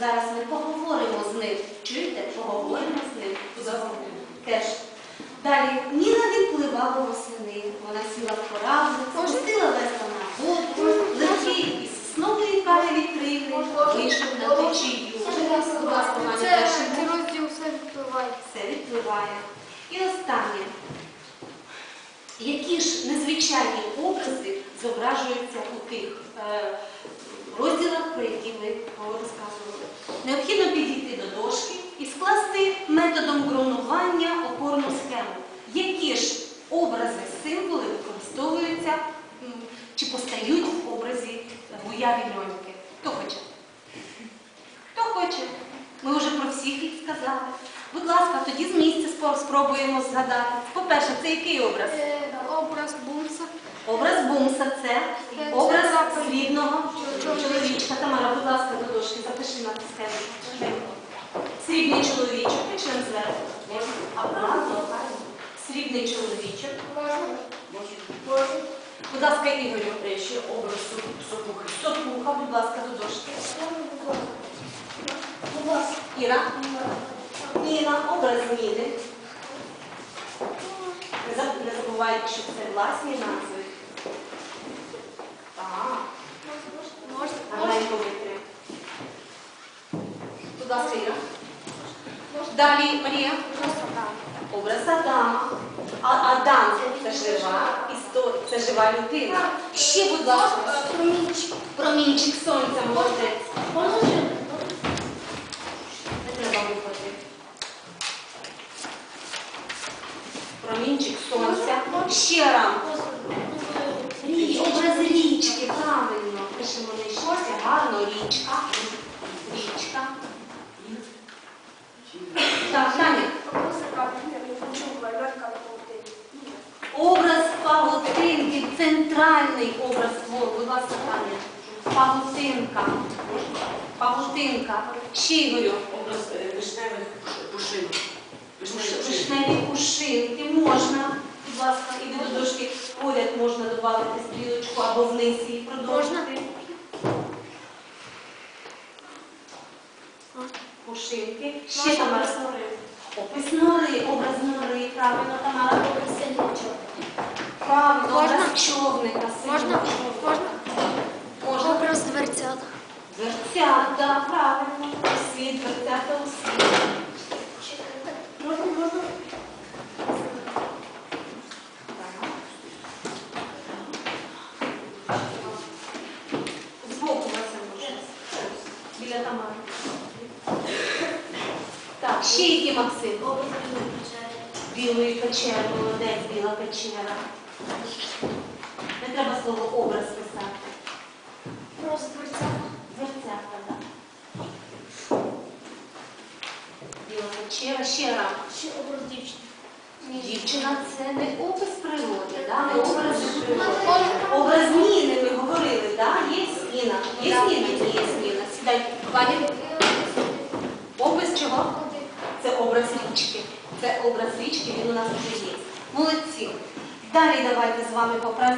зараз ми поговоримо з ним. Чуєте? Поговоримо з ним. Теж. Далі Ніна відпливала восени. Вона сіла в кораблик, спустила весла на воду, летів із соснової кави вітрини, вийшов на течію. Це розділ все впливає. Все відпливає. І останнє. Які ж незвичайні образи зображуються у тих е, ми розказували? Необхідно підійти до дошки і скласти методом ґрунування опорну схему. Які ж образи, символи використовуються чи постають в образі в уяві льоньки? Хто хоче? Хто хоче? Ми вже про всіх їх сказали. Будь ласка, тоді з місця спробуємо згадати. По-перше, це який образ? Е, Образ бумса. Образ бумса це прапор. Срібного Чоловічка. Тамара, будь ласка, до дошки, запиши на схему. Срібний чоловічок, пишемо зверху. Акуратно. Срібний чоловічок. Будь ласка, Ігорю. Ще образ сопухи. Сопуха, будь ласка, до дошки. Іра. Ніна, образ заб- Не забувайте, що це власні назви. Так. Гарненько витри. Будь ласка, Іра. Далі, Марія. Образ Адама. А Адам це жива історія, це жива людина. Ще, будь ласка, промінчик сонця, молодець. Не треба випити. Промінчик сонця. Ще раз. Образ річки, правильно. Павутинки, центральний образ твору. Будь ласка, Таня. Павутинка. Павутинка. Ще Ігорю. Образ е, вишневих пушин. Вишневі кушинки можна. Будь ласка, іди до дошки. Поряд можна додати стрілочку або вниз і продовжити. Кушинки. Ще там раз. Опис нори, образ нори. Правильно, Тамара. Правильно, Можна? образ човника. Можна? Можна? Можна. Образ дверцят. Дверцята, правильно. Усі дверцята усі. Можна, можна. Збоку Вася може. Біля Тамари. Так, ще які Максим? Білої печери, молодець, біла печера. Не треба слово образ писати. Образ дверцят. Дверцята, так. Біла печера, ще раз. Ще образ дівчини. Дівчина це не опис природи, да? не образ природи. Образ Ніни ми говорили, да? є Ніна. Є Ніна? Є Ніна. Сідай, Ваня. Опис чого? Це образ річки. Це образ річки, він у нас вже є. Молодці. Далі давайте з вами попрацюємо.